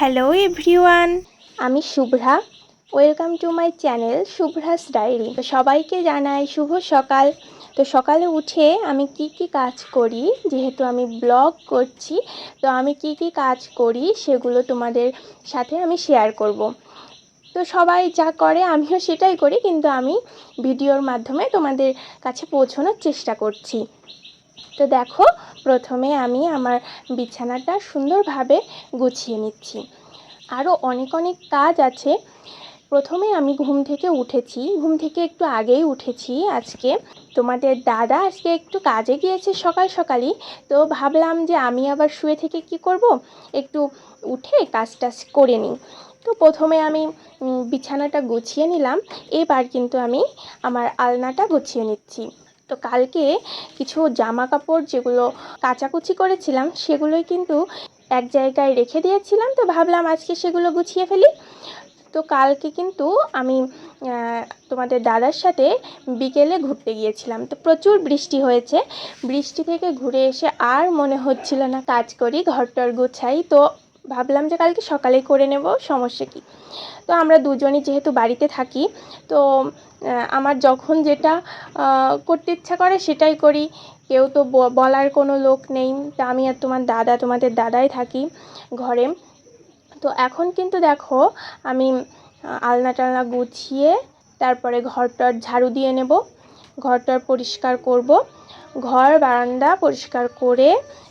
Hello everyone আমি Shubhra. Welcome to my channel Shubhra's diary তো সবাইকে জানাই শুভ সকাল। তো সকালে উঠে আমি কি কি কাজ করি, যেহেতু আমি ব্লগ করছি, তো আমি কি কি কাজ করি সেগুলো তোমাদের সাথে আমি শেয়ার করব। তো সবাই যা করে আমিও সেটাই করি, কিন্তু আমি ভিডিওর মাধ্যমে তোমাদের কাছে পৌঁছানোর চেষ্টা করছি। তো দেখো, প্রথমে আমি আমার বিছানাটা সুন্দরভাবে গুছিয়ে নিচ্ছি। আরও অনেক অনেক কাজ আছে। প্রথমে আমি ঘুম থেকে উঠেছি। ঘুম থেকে একটু আগেই উঠেছি আজকে। তোমাদের দাদা আজকে একটু কাজে গিয়েছে সকাল সকালই। তো ভাবলাম যে আমি আবার শুয়ে থেকে কি করব? একটু উঠে কাজ টাজ করে নিই। তো প্রথমে আমি বিছানাটা গুছিয়ে নিলাম। এবার কিন্তু আমি আমার আলনাটা গুছিয়ে নিচ্ছি। তো কালকে কিছু জামা কাপড় যেগুলো কাচাকুচি করেছিলাম, সেগুলোই কিন্তু এক জায়গায় রেখে দিয়েছিলাম। তো ভাবলাম আজকে সেগুলো গুছিয়ে ফেলি। তো কালকে কিন্তু আমি তোমাদের দাদার সাথে বিকেলে ঘুরতে গিয়েছিলাম। তো প্রচুর বৃষ্টি হয়েছে। বৃষ্টি থেকে ঘুরে এসে আর মনে হচ্ছিল না। কাজ করি, ঘরটর গুছাই। তো ভাবলাম যে কালকে সকালেই করে নেব, সমস্যা কি? তো আমরা দুজনই যেহেতু বাড়িতে থাকি, তো আমার যখন যেটা করতে ইচ্ছা করে সেটাই করি। কেউ তো বলার কোনো লোক নেই। তা আমি আর তোমার দাদা, তোমাদের দাদাই থাকি ঘরে। তো এখন কিন্তু দেখো, আমি আলনা টালনা গুছিয়ে তারপরে ঘরটার ঝাড়ু দিয়ে নেব। ঘরটার পরিষ্কার করব। ঘর, বারান্দা পরিষ্কার করে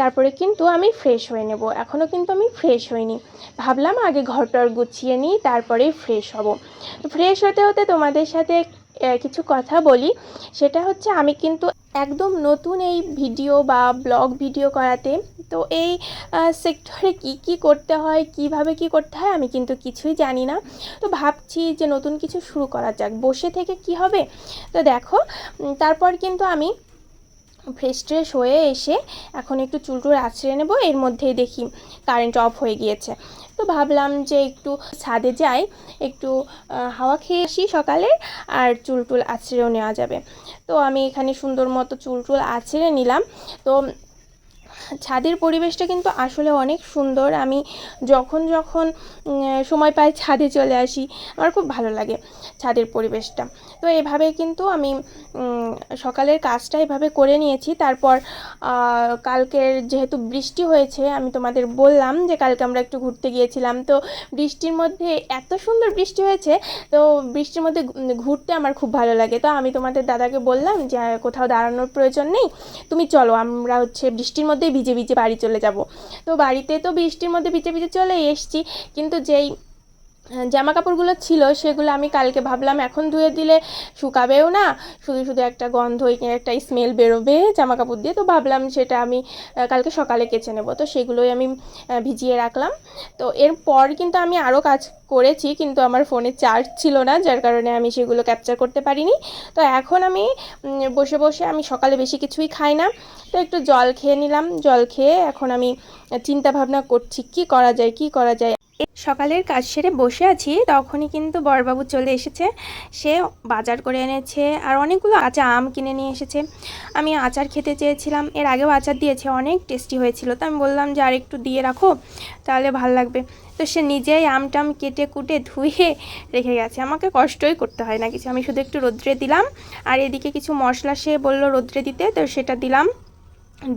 তারপরে কিন্তু আমি ফ্রেশ হয়ে নেব। এখনও কিন্তু আমি ফ্রেশ হইনি। ভাবলাম আগে ঘরটার গুছিয়ে নিই তারপরেই ফ্রেশ হব। তো ফ্রেশ হতে হতে তোমাদের সাথে কিছু কথা বলি। সেটা হচ্ছে আমি কিন্তু একদম নতুন এই ভিডিও বা ব্লগ ভিডিও করাতে, তো এই সেক্টরে কি কি করতে হয়, কীভাবে কি করতে হয় আমি কিন্তু কিছুই জানি না। তো ভাবছি যে নতুন কিছু শুরু করা যাক। বসে থেকে কি হবে? তো দেখো তারপর কিন্তু আমি ফ্রেশ ট্রেশ হয়ে এসে এখন একটু চুলটুল আছড়ে নেব, এর মধ্যেই দেখি কারেন্ট অফ হয়ে গিয়েছে। তো ভাবলাম যে একটু ছাদে যাই, একটু হাওয়া খেয়ে আসি সকালে আর চুলটুল আছড়েও নেওয়া যাবে। তো আমি এখানে সুন্দর মতো চুল টুল আছড়ে নিলাম। তো ছাদের পরিবেশটা কিন্তু আসলে অনেক সুন্দর। আমি যখন যখন সময় পাই ছাদে চলে আসি, আমার খুব ভালো লাগে ছাদের পরিবেশটা। তো এভাবে কিন্তু আমি সকালের কাজটা এভাবে করে নিয়েছি। তারপর কালকের যেহেতু বৃষ্টি হয়েছে, আমি তোমাদের বললাম যে কালকে আমরা একটু ঘুরতে গিয়েছিলাম। তো বৃষ্টির মধ্যে এত সুন্দর বৃষ্টি হয়েছে, তো বৃষ্টির মধ্যে ঘুরতে আমার খুব ভালো লাগে। তো আমি তোমাদের দাদাকে বললাম যে, কোথাও দাঁড়ানোর প্রয়োজন নেই, তুমি চলো, আমরা হচ্ছে বৃষ্টির মধ্যেই ভিজে ভিজে বাড়ি চলে যাব। তো বাড়িতে তো বৃষ্টির মধ্যে ভিজে ভিজে চলে এসছি, কিন্তু যেই জামা কাপড়গুলো ছিল, সেগুলো আমি কালকে ভাবলাম, এখন ধুয়ে দিলে শুকাবেও না। শুধু শুধু একটা গন্ধ একটা স্মেল বেরোবে জামা কাপড় দিয়ে। তো ভাবলাম সেটা আমি কালকে সকালে কেচে নেব। তো সেগুলোই আমি ভিজিয়ে রাখলাম। তো এরপর কিন্তু আমি আরও কাজ করেছি, কিন্তু আমার ফোনে চার্জ ছিল না, যার কারণে আমি সেগুলো ক্যাপচার করতে পারিনি। তো এখন আমি বসে বসে আমি সকালে বেশি কিছুই খাই না। তো একটু জল খেয়ে নিলাম। জল খেয়ে এখন আমি চিন্তা ভাবনা করছি, কি করা যায়, কি করা যায়? সকালের কাজ সেরে বসে আছি, তখনই কিন্তু বরবাবু চলে এসেছে। সে বাজার করে এনেছে আর অনেকগুলো কাঁচা আম কিনে নিয়ে এসেছে। আমি আচার খেতে চেয়েছিলাম, এর আগেও আচার দিয়েছে, অনেক টেস্টি হয়েছিল। তো আমি বললাম যে, আর একটু দিয়ে রাখো, তাহলে ভালো লাগবে। তো সে নিজেই আম টাম কেটে কুটে ধুয়ে রেখে গেছে। আমাকে কষ্টই করতে হয় না কিছু। আমি শুধু একটু রোদ্রে দিলাম, আর এদিকে কিছু মশলা সে বলল রোদ্রে দিতে, তো সেটা দিলাম।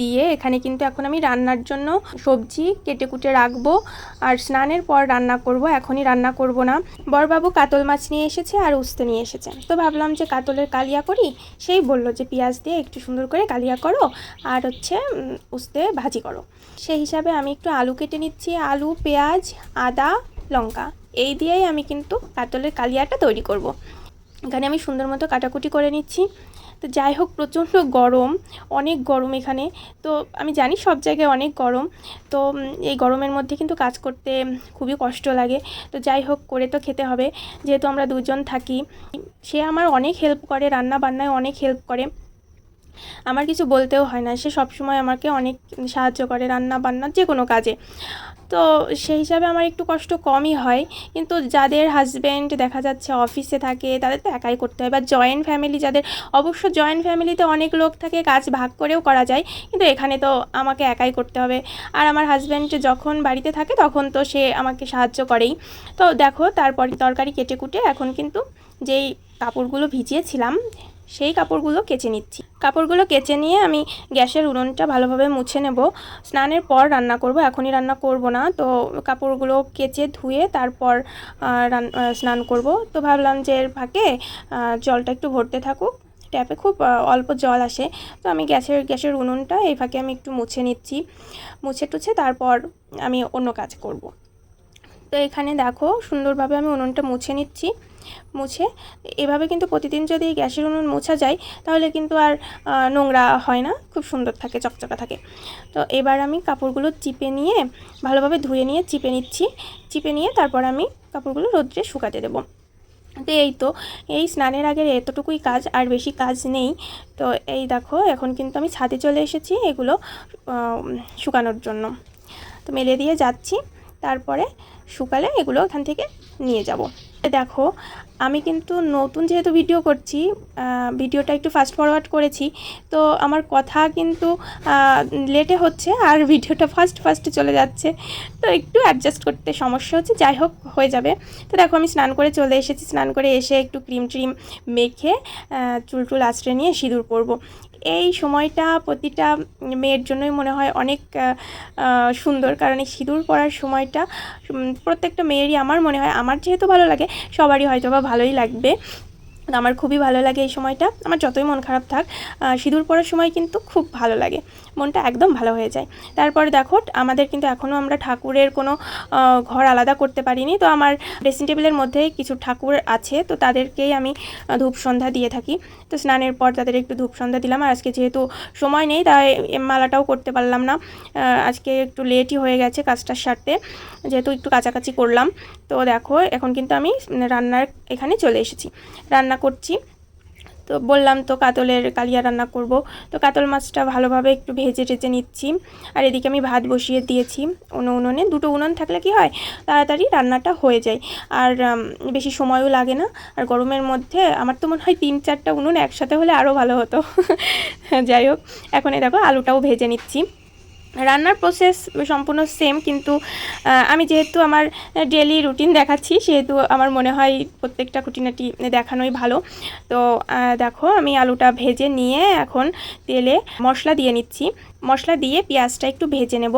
দিয়ে এখানে কিন্তু এখন আমি রান্নার জন্য সবজি কেটে কুটে রাখব। আর স্নানের পর রান্না করব, এখনই রান্না করব না। বরবাবু কাতল মাছ নিয়ে এসেছে আর উস্তে নিয়ে এসেছে। তো ভাবলাম যে কাতলের কালিয়া করি, সেই বলল যে পেঁয়াজ দিয়ে একটু সুন্দর করে কালিয়া করো আর হচ্ছে উস্তে ভাজি করো। সেই হিসাবে আমি একটু আলু কেটে নিচ্ছি, আলু, পেঁয়াজ, আদা, লঙ্কা। এই দিয়েই আমি কিন্তু কাতলের কালিয়াটা তৈরি করব। এখানে আমি সুন্দর মতো কাটাকুটি করে নিচ্ছি। তো যাই হোক, প্রচণ্ড গরম, অনেক গরম এখানে। তো আমি জানি সব জায়গায় অনেক গরম। তো এই গরমের মধ্যে কিন্তু কাজ করতে খুবই কষ্ট লাগে। তো যাই হোক, করে তো খেতে হবে। যেহেতু আমরা দুজন থাকি, সে আমার অনেক হেল্প করে রান্না বান্নায় অনেক হেল্প করে। আমার কিছু বলতেও হয় না। সে সবসময় আমাকে অনেক সাহায্য করে রান্না বান্না যে কোনো কাজে। তো সেই হিসাবে আমার একটু কষ্ট কমই হয়। কিন্তু যাদের হাজব্যান্ড দেখা যাচ্ছে অফিসে থাকে, তাদের তো একাই করতে হয়। বা জয়েন্ট ফ্যামিলি যাদের, অবশ্য জয়েন্ট ফ্যামিলিতে অনেক লোক থাকে, কাজ ভাগ করেও করা যায়। কিন্তু এখানে তো আমাকে একাই করতে হবে। আর আমার হাজব্যান্ড যখন বাড়িতে থাকে, তখন তো সে আমাকে সাহায্য করেই। তো দেখো তারপর তরকারি কেটে কুটে এখন কিন্তু যেই কাপড়গুলো ভিজিয়েছিলাম সেই কাপড়গুলো কেচে নিচ্ছি। কাপড়গুলো কেচে নিয়ে আমি গ্যাসের উনুনটা ভালোভাবে মুছে নেব। স্নানের পর রান্না করব, এখনই রান্না করব না। তো কাপড়গুলো কেচে ধুয়ে তারপর স্নান করব। তো ভাবলাম যে এর ফাঁকে জলটা একটু ভরতে থাকুক। ট্যাপে খুব অল্প জল আসে। তো আমি গ্যাসের গ্যাসের উনুনটা এই ফাঁকে আমি একটু মুছে নিচ্ছি। মুছে টুছে তারপর আমি অন্য কাজ করব। তো এখানে দেখো সুন্দরভাবে আমি উনুনটা মুছে নিচ্ছি। মুছে, এভাবে কিন্তু প্রতিদিন যদি গ্যাসের উনুন মোছা যায়, তাহলে কিন্তু আর নোংরা হয় না, খুব সুন্দর থাকে, চকচকা থাকে। তো এবার আমি কাপড়গুলো চিপে নিয়ে, ভালোভাবে ধুয়ে নিয়ে চিপে নিচ্ছি। চিপে নিয়ে তারপর আমি কাপড়গুলো রোদ্রে শুকাতে দেবো। তো এই তো, এই স্নানের আগের এতটুকুই কাজ, আর বেশি কাজ নেই। তো এই দেখো, এখন কিন্তু আমি ছাদে চলে এসেছি এগুলো শুকানোর জন্য। তো মেলে দিয়ে যাচ্ছি, তারপরে শুকালে এগুলো এখান থেকে নিয়ে যাব। দেখো, আমি কিন্তু নতুন যেহেতু ভিডিও করছি ভিডিওটা একটু ফাস্ট ফরওয়ার্ড করেছি, তো আমার কথা কিন্তু লেটে হচ্ছে আর ভিডিওটা ফাস্ট ফাস্টে চলে যাচ্ছে। তো একটু অ্যাডজাস্ট করতে সমস্যা হচ্ছে, যাই হোক হয়ে যাবে। তো দেখো, আমি স্নান করে চলে এসেছি, স্নান করে এসে একটু ক্রিম ট্রিম মেখে চুল টুল আঁচড়ে নিয়ে সিঁদুর পরবো। এই সময়টা প্রতিটা মেয়ের জন্যই মনে হয় অনেক সুন্দর। কারণ এই সিঁদুর পরার সময়টা প্রত্যেকটা মেয়েরই আমার মনে হয়, আমার যেহেতু ভালো লাগে, সবারই হয়তো বা ভালোই লাগবে। আমার খুবই ভালো লাগে এই সময়টা। আমার যতই মন খারাপ থাক সিঁদুর পরার সময় কিন্তু খুব ভালো লাগে। মনটা একদম ভালো হয়ে যায়। তারপরে দেখো, আমাদের কিন্তু এখনও আমরা ঠাকুরের কোনো ঘর আলাদা করতে পারিনি। তো আমার ড্রেসিং টেবিলের মধ্যে কিছু ঠাকুর আছে। তো তাদেরকেই আমি ধূপ সন্ধ্যা দিয়ে থাকি। তো স্নানের পর তাদের একটু ধূপ সন্ধ্যা দিলাম। আর আজকে যেহেতু সময় নেই, তাই মালাটাও করতে পারলাম না। আজকে একটু লেটই হয়ে গেছে কাজটার সারতে। যেহেতু একটু কাছাকাছি করলাম। তো দেখো, এখন কিন্তু আমি রান্নার এখানে চলে এসেছি। রান্না করছি। তো বললাম, তো কাতলের কালিয়া রান্না করব। তো কাতল মাছটা ভালোভাবে একটু ভেজে টেজে নিচ্ছি। আর এদিকে আমি ভাত বসিয়ে দিয়েছি। উনো উনুনে দুটো উনুন থাকলে কি হয়? তাড়াতাড়ি রান্নাটা হয়ে যায়। আর বেশি সময়ও লাগে না। আর গরমের মধ্যে আমার তো মনে হয় তিন চারটা উনুন একসাথে হলে আরও ভালো হতো। যাই হোক, এখন এই দেখো আলুটাও ভেজে নিচ্ছি। রান্নার প্রসেস সম্পূর্ণ সেম কিন্তু আমি যেহেতু আমার ডেলি রুটিন দেখাচ্ছি, সেহেতু আমার মনে হয় প্রত্যেকটা খুঁটিনাটি দেখানোই ভালো। তো দেখো, আমি আলুটা ভেজে নিয়ে এখন তেলে মশলা দিয়ে নিচ্ছি। মশলা দিয়ে পেঁয়াজটা একটু ভেজে নেব।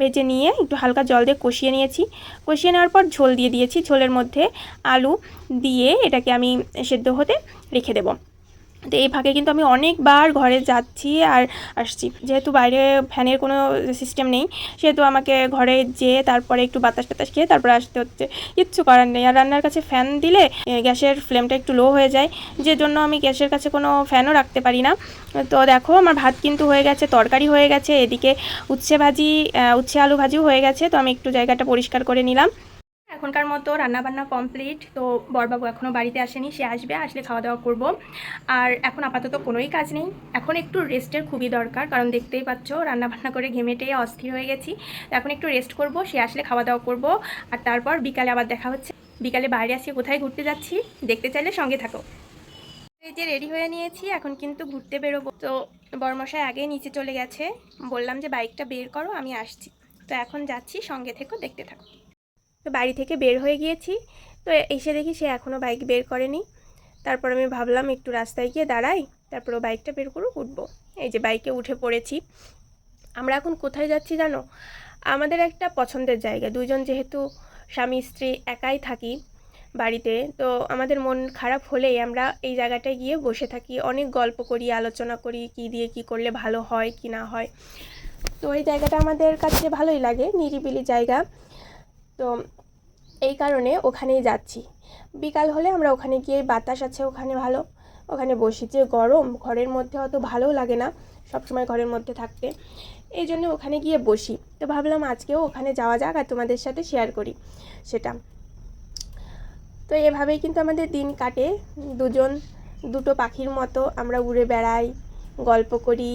ভেজে নিয়ে একটু হালকা জল দিয়ে কষিয়ে নিয়েছি। কষিয়ে নেওয়ার পর ঝোল দিয়ে দিয়েছি। ঝোলের মধ্যে আলু দিয়ে এটাকে আমি সেদ্ধ হতে রেখে দেবো। তো এই ফাঁকে কিন্তু আমি অনেকবার ঘরে যাচ্ছি আর আসছি। যেহেতু বাইরে ফ্যানের কোনো সিস্টেম নেই, সেহেতু আমাকে ঘরে যেয়ে তারপরে একটু বাতাস টাতাস খেয়ে তারপরে আসতে হচ্ছে। কিচ্ছু করার নেই। আর রান্নার কাছে ফ্যান দিলে গ্যাসের ফ্লেমটা একটু লো হয়ে যায়। যে জন্য আমি গ্যাসের কাছে কোনো ফ্যানও রাখতে পারি না। তো দেখো, আমার ভাত কিন্তু হয়ে গেছে, তরকারি হয়ে গেছে, এদিকে উচ্ছে ভাজি উচ্ছে আলু ভাজিও হয়ে গেছে। তো আমি একটু জায়গাটা পরিষ্কার করে নিলাম। এখনকার মতো রান্নাবান্না কমপ্লিট। তো বরবাবু এখনও বাড়িতে আসেনি, সে আসবে, আসলে খাওয়া দাওয়া করব। আর এখন আপাতত কোনোই কাজ নেই। এখন একটু রেস্টের খুবই দরকার, কারণ দেখতেই পাচ্ছ রান্নাবান্না করে ঘেমেটে অস্থির হয়ে গেছি। এখন একটু রেস্ট করব, সে আসলে খাওয়া দাওয়া করব। আর তারপর বিকালে আবার দেখা হচ্ছে। বিকালে বাইরে আসি কোথায় ঘুরতে যাচ্ছি, দেখতে চাইলে সঙ্গে থাকো। এই যে রেডি হয়ে নিয়েছি, এখন কিন্তু ঘুরতে বেরোবো। তো বরমশাই আগেই নিচে চলে গেছে। বললাম যে বাইকটা বের করো, আমি আসছি। তো এখন যাচ্ছি, সঙ্গে থেকো, দেখতে থাকো। তো বাড়ি থেকে বের হয়ে গিয়েছি। তো এসে দেখি সে এখনও বাইক বের করেনি। তারপর আমি ভাবলাম একটু রাস্তায় গিয়ে দাঁড়াই, তারপর ও বাইকটা বের করুক, উঠবো। এই যে বাইকে উঠে পড়েছি। আমরা এখন কোথায় যাচ্ছি জানো? আমাদের একটা পছন্দের জায়গা। দুজন যেহেতু স্বামী, স্ত্রী একাই থাকি বাড়িতে, তো আমাদের মন খারাপ হলেই আমরা এই জায়গাটায় গিয়ে বসে থাকি। অনেক গল্প করি, আলোচনা করি, কি দিয়ে কি করলে ভালো হয়, কি না হয়। তো এই জায়গাটা আমাদের কাছে ভালোই লাগে, নিরিবিলি জায়গা। তো এই কারণে ওখানেই যাচ্ছি। বিকাল হলে আমরা ওখানে গিয়ে বাতাস আছে, ওখানে ভালো। ওখানে বসি যে গরম, ঘরের মধ্যে অত ভালোও লাগে না, সবসময় ঘরের মধ্যে থাকতে। এই জন্য ওখানে গিয়ে বসি। তো ভাবলাম আজকেও ওখানে যাওয়া যাক আর তোমাদের সাথে শেয়ার করি সেটা। তো এভাবেই কিন্তু আমাদের দিন কাটে। দুজন, দুটো পাখির মতো আমরা উড়ে বেড়াই, গল্প করি।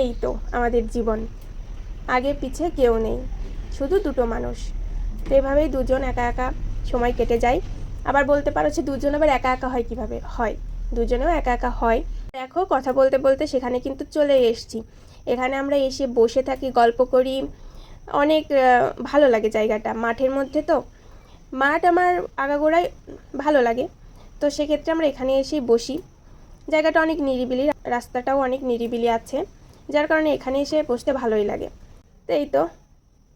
এই তো আমাদের জীবন। আগে পিছে কেউ নেই, শুধু দুটো মানুষ। তো এভাবেই দুজন একা একা সময় কেটে যায়। আবার বলতে পারো যে দুজন আবার একা একা হয় কীভাবে? হয়। দুজনেও একা একা হয়। দেখো, কথা বলতে বলতে সেখানে কিন্তু চলে এসেছি। এখানে আমরা এসে বসে থাকি, গল্প করি। অনেক ভালো লাগে জায়গাটা। মাঠের মধ্যে তো। মাঠ আমার আগাগোড়ায় ভালো লাগে। তো সেক্ষেত্রে আমরা এখানে এসেই বসি। জায়গাটা অনেক নিরিবিলি, রাস্তাটাও অনেক নিরিবিলি আছে। যার কারণে এখানে এসে বসতে ভালোই লাগে। তো এই তো।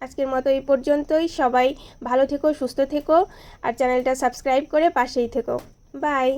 আজকের মতো এই পর্যন্তই। সবাই ভালো থেকো, সুস্থ থেকো, আর চ্যানেলটা সাবস্ক্রাইব করে পাশেই থেকো। বাই।